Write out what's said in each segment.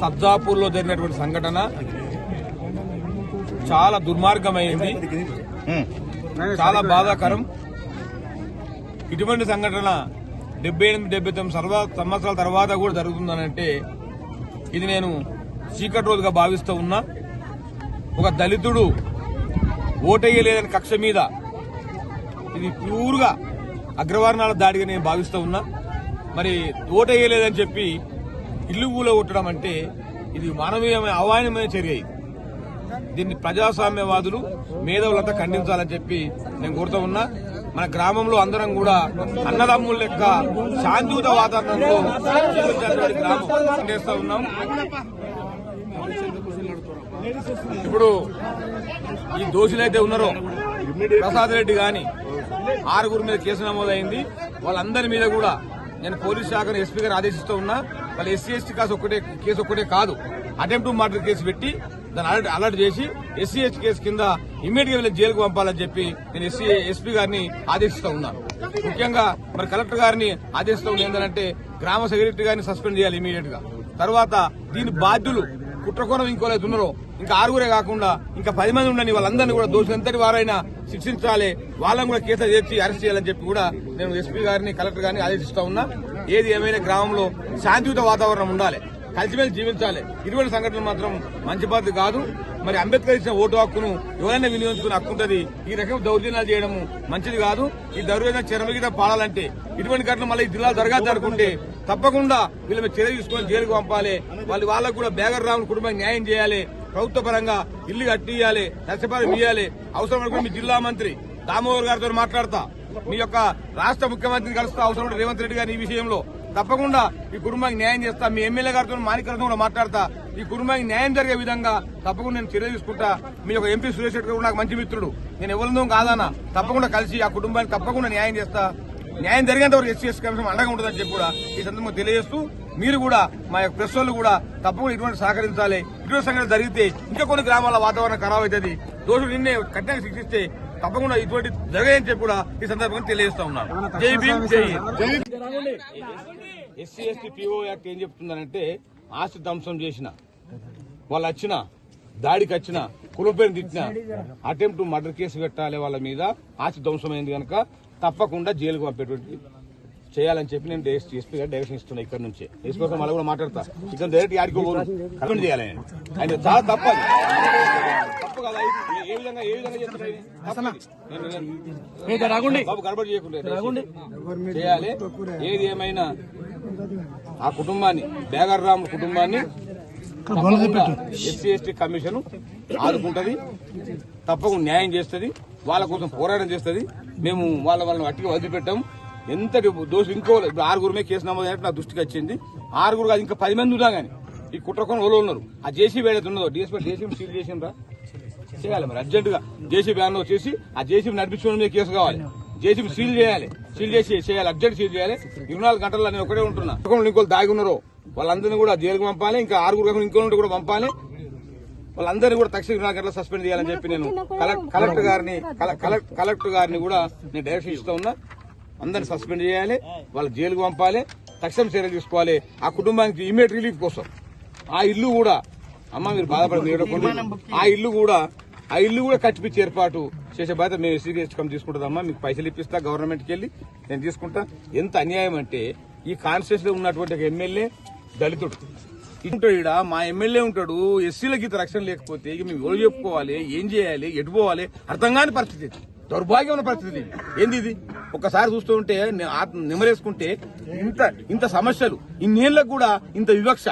సబ్జాపూర్లో జరిగినటువంటి సంఘటన చాలా దుర్మార్గమైంది. చాలా బాధాకరం. ఇటువంటి సంఘటన డెబ్బై ఎనిమిది డెబ్బై తొమ్మిది సర్వ సంవత్సరాల తర్వాత కూడా జరుగుతుందనంటే ఇది నేను చీకటి రోజుగా భావిస్తూ ఉన్నా. ఒక దళితుడు ఓటేయలేదని కక్ష మీద ఇది ప్యూర్గా అగ్రవర్ణాల దాడిగా నేను భావిస్తూ ఉన్నా. మరి ఓటేయలేదని చెప్పి ఇల్లు పూల కొట్టడం అంటే ఇది మానవీయమైన అవాయనమైన చర్య ఇది. దీన్ని ప్రజాస్వామ్యవాదులు మేధావులంతా ఖండించాలని చెప్పి నేను కోరుతూ ఉన్నా. మన గ్రామంలో అందరం కూడా అన్నదమ్ముల లెక్క శాంతియుత వాతావరణంలో గ్రామం ఉన్నాం. ఇప్పుడు ఈ దోషులైతే ఉన్నారో ప్రసాద్ రెడ్డి గాని ఆరుగురు మీద కేసు నమోదైంది. వాళ్ళందరి మీద కూడా నేను పోలీస్ శాఖను ఎస్పీ గారు ఆదేశిస్తూ ఉన్నా. వాళ్ళ ఎస్సీ ఎస్టీ కాసు ఒక్కటే కేసు ఒక్కటే కాదు. అటెంప్ట్ మర్డర్ కేసు పెట్టి దాన్ని అలర్ట్ అలర్ట్ చేసి ఎస్సీ ఎస్టీ కేసు కింద ఇమ్మీడియట్గా జైలుకు పంపాలని చెప్పి నేను ఎస్సీ ఎస్పీ గారిని ఆదేశిస్తూ ఉన్నాను ముఖ్యంగా మరి కలెక్టర్ గారిని ఆదేశిస్తూ ఉంది ఏంటంటే గ్రామ సెక్రటరీ గారిని సస్పెండ్ చేయాలి ఇమీడియట్గా తర్వాత దీని బాధ్యులు కుట్రకోణం ఇంకోలేదు ఉన్నారో. ఇంకా ఆరుగురే కాకుండా ఇంకా పది మంది ఉండని వాళ్ళందరినీ కూడా దోషులంతటి వారైనా శిక్షించాలి. వాళ్ళని కూడా కేసులు చేర్చి అరెస్ట్ చేయాలని చెప్పి కూడా నేను ఎస్పీ గారిని కలెక్టర్ గారిని ఆదేశిస్తా ఉన్నా. ఏది ఏమైనా గ్రామంలో శాంతియుత వాతావరణం ఉండాలి. కలిసిమెలిసి జీవించాలి. ఇటువంటి సంఘటనలు మాత్రం మంచి పద్ధతి కాదు. మరి అంబేద్కర్ ఇచ్చిన ఓటు హక్కును ఎవరైనా వినియోగించుకునే హక్కు ఉంటుంది. ఈ రకం దౌర్జన్యాలు చేయడం మంచిది కాదు. ఈ దౌర్జన్యం చెరమగిత పాడాలంటే ఇటువంటి ఘటన మళ్ళీ ఈ జిల్లాలో జరగాలి అనుకుంటే తప్పకుండా వీళ్ళ మీద చర్య తీసుకొని జైలుకు పంపాలి. వాళ్ళు వాళ్ళకు కూడా బేగర్ రావుని కుటుంబానికి న్యాయం చేయాలి. ప్రభుత్వ పరంగా ఇల్లు కట్టియాలి నష్టపరం ఇవ్వాలి అవసరం అనుకుంటే మీ జిల్లా మంత్రి దామోదర్ గారితో మాట్లాడతా. మీ యొక్క రాష్ట్ర ముఖ్యమంత్రిని కలుస్తా. అవసరం రేవంత్ రెడ్డి గారిని ఈ విషయంలో తప్పకుండా ఈ కుటుంబానికి న్యాయం చేస్తా. మీ ఎమ్మెల్యే గారితో మాణికరతో కూడా మాట్లాడతా. ఈ కుటుంబానికి న్యాయం జరిగే విధంగా తప్పకుండా నేను చర్య తీసుకుంటా. మీ యొక్క ఎంపీ సురేష్ రెడ్డి గారు నాకు మంచి మిత్రుడు. నేను ఎవరిదో కాదన్నా. తప్పకుండా కలిసి ఆ కుటుంబానికి తప్పకుండా న్యాయం చేస్తా. న్యాయం జరిగేంత వరకు ఎస్సీ ఎస్ కమిషన్ అండగా ఉంటుందని చెప్పి కూడా ఈ సందర్భంగా తెలియజేస్తూ మీరు కూడా మా యొక్క ప్రెస్ వాళ్ళు కూడా తప్పకుండా ఇటువంటి సహకరించాలి. ఇటువంటి సంఘటన జరిగితే ఇంకా కొన్ని గ్రామాల వాతావరణం ఖరాబ్ అవుతుంది. దోషులు నిన్నే కఠినంగా శిక్షిస్తే తప్పకుండా ఇటువంటి జరగదని చెప్పి కూడా ఈ సందర్భంగా తెలియజేస్తా ఉన్నాను. జై భీమ్ జై Hind. SC ST PO act ఏం చెప్తుందనంటే ఆస్తి ధ్వంసం చేసిన వాళ్ళు వచ్చిన దాడికి వచ్చిన కులపేరు తిట్టిన అటెంప్ట్ మర్డర్ కేసు పెట్టాలి వాళ్ళ మీద ఆస్తి ధ్వంసమైంది కనుక తప్పకుండా జైలుకు పంపేటువంటి చేయాలని చెప్పి నేను ఎస్పీ గారు డైరెక్షన్ ఇస్తున్నా ఇక్కడ నుంచి. ఎస్పీ కోసం మళ్ళీ కూడా మాట్లాడతా. ఇక్కడ డైరెక్ట్ ఆడికి పోను. కమెంట్ చేయాలి ఆయన. ఆయన చాలా తప్పు కదా. ఏ- విధంగా ఏ విధంగా బాబు గడబడి చేయకుండా చేయాలి. ఏది ఏమైనా ఆ కుటుంబాన్ని బేగర్ రామ్ కుటుంబాన్ని ఎస్సీ ఎస్టీ కమిషన్ ఆదుకుంటది. తప్పకుండా న్యాయం చేస్తుంది. వాళ్ళ కోసం పోరాటం చేస్తుంది. మేము వాళ్ళ వాళ్ళని అట్టిగా వదిలిపెట్టాం. ఎంతటి దోషం ఇంకో ఇప్పుడు ఆరుగురు మీద కేసు నమోదు అయినట్టు నా దృష్టికి వచ్చింది. ఆరుగురు కాదు ఇంకా పది మంది ఉన్నా కానీ ఈ కుట్రకొని వాళ్ళు ఉన్నారు. ఆ జేసీబీ ఏదైతే ఉన్నదో డిఎస్పీ జేసీబీ సీల్ చేసిండ్రా? చేయాలి మరి అర్జెంటుగా జేసీబీ అన్న వచ్చేసి ఆ జేసీబీ నడిపించుకోవడం మీద కేసు కావాలి. జేసీబీ సీల్ చేయాలి సీల్ చేసి చేయాలి అర్జెంట్ సీల్ చేయాలి. ఇరవై నాలుగు గంటల్లో నేను ఒకటే ఉంటున్నా. ఇంకోళ్ళు దాగి ఉన్నారో వాళ్ళందరినీ కూడా జైలుకు పంపాలి ఇంకా ఆరుగురు కాకుండా ఇంకో కూడా పంపాలి. వాళ్ళందరినీ కూడా తక్షణ గంటల సస్పెండ్ చేయాలని చెప్పి నేను కలెక్- కలెక్టర్ గారిని కల- కలెక్- కలెక్టర్ గారిని కూడా నేను డైరెక్షన్ ఇస్తా ఉన్నా. అందరిని సస్పెండ్ చేయాలి. వాళ్ళ జైలుకు పంపాలి. తక్షణ చర్యలు తీసుకోవాలి. ఆ కుటుంబానికి ఇమీడియట్ రిలీఫ్ కోసం. ఆ ఇల్లు కూడా అమ్మ మీరు బాధపడదు. ఆ ఇల్లు కూడా ఆ ఇల్లు కూడా కట్టిపించే ఏర్పాటు చేసే బాధ్యత మేము ఎస్సీ కమ్ తీసుకుంటుందమ్మా. మీకు పైసలు ఇప్పిస్తా గవర్నమెంట్కి వెళ్ళి నేను తీసుకుంటా. ఎంత అన్యాయం అంటే ఈ కాన్స్టిట్యూన్స్లో ఉన్నటువంటి ఒక ఎమ్మెల్యే దళితుడు. ఉంటాడు ఈడ మా ఎమ్మెల్యే ఉంటాడు ఎస్సీలకి ఇంత రక్షణ లేకపోతే ఇక మేము ఎవరు చెప్పుకోవాలి ఏం చేయాలి ఎటు పోవాలి అర్థం కాని పరిస్థితి ఇది. దౌర్భాగ్యమైన పరిస్థితి ఏంది ఇది? ఒకసారి చూస్తూ ఉంటే ఆత్మ నిమరేసుకుంటే ఇంత ఇంత సమస్యలు ఇన్నేళ్ళకు కూడా ఇంత వివక్ష.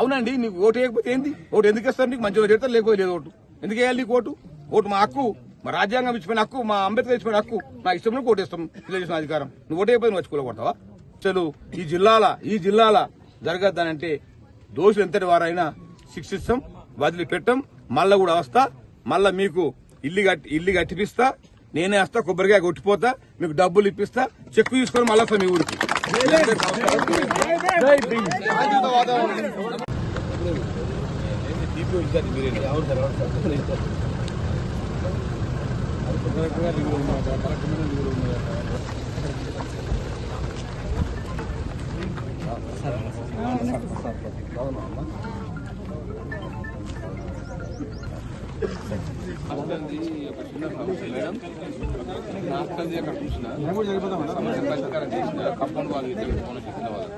అవునండి నీకు ఓటు వేయకపోతే ఏంది? ఓటు ఎందుకు ఇస్తారు నీకు? మంచిగా చేస్తారు లేకపోతే లేదు ఓటు. ఎందుకు వేయాలి నీకు ఓటు? ఓటు మా హక్కు మా రాజ్యాంగం ఇచ్చిపోయిన హక్కు మా అంబేద్కర్ ఇచ్చిపోయిన హక్కు. మా ఇష్టం ఓటు ఇస్తాం ఇలా చేసిన అధికారం. నువ్వు ఓటు వేయకపోతే నువ్వు వచ్చి కూలగొడతావా అసలు ఈ జిల్లాల ఈ జిల్లాల జరగద్దానంటే దోషులు ఎంతటి వారైనా శిక్షిస్తాం వదిలిపెట్టాం. మళ్ళా కూడా వస్తా మళ్ళా మీకు ఇల్లు కట్టి ఇల్లు కట్టిపిస్తా నేనే వస్తా కొబ్బరికాయ కొట్టిపోతా మీకు డబ్బులు ఇప్పిస్తా చెక్కు తీసుకొని మళ్ళా వస్తా మీ ఊరికి. శాంతియుత వాతావరణం. DPO ఇచ్చారు మీరేంటి? కలెక్టర్ గారు లీవ్లో ఉన్నారు. కలెక్టర్ గారు లీవ్లో ఉన్నారు. అక్కడిది ఒక చిన్న సమస్య మేడం చూసిన పరిష్కారం చేసిన కంపౌండ్ వాళ్ళు ఇద్దరు ఫోన్ చేసిన వాళ్ళు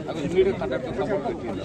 అక్కడ ఇమీడియట్ కండక్టర్ కంపౌండ్ పెట్టింది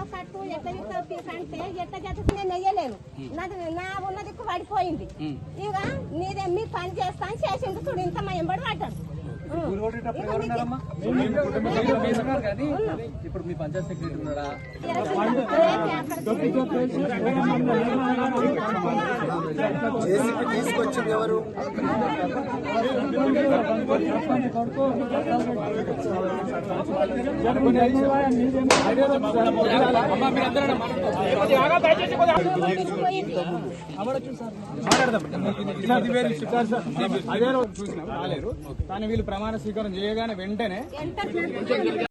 కడతావు కట్టు ఎట్ట ఇస్తావు పీస్ అంటే ఎట్ట జతకు నేను వెయ్యలేను నాది నా ఉన్నది పడిపోయింది. ఇక నీదే మీ పని చేస్తాను చేసిండు. చూడు ఇంత మా ఎంబడి పడ్డాడు. ఇప్పుడు మీ పంచాయత్ సెక్రటరీ ఉన్నాడా? జేసీపీ తీసుకొచ్చింది ఎవరు. అదే రోజు చూసినాం రాలేరు కానీ వీళ్ళు ప్రమాణ స్వీకారం చేయగానే వెంటనే ఎంత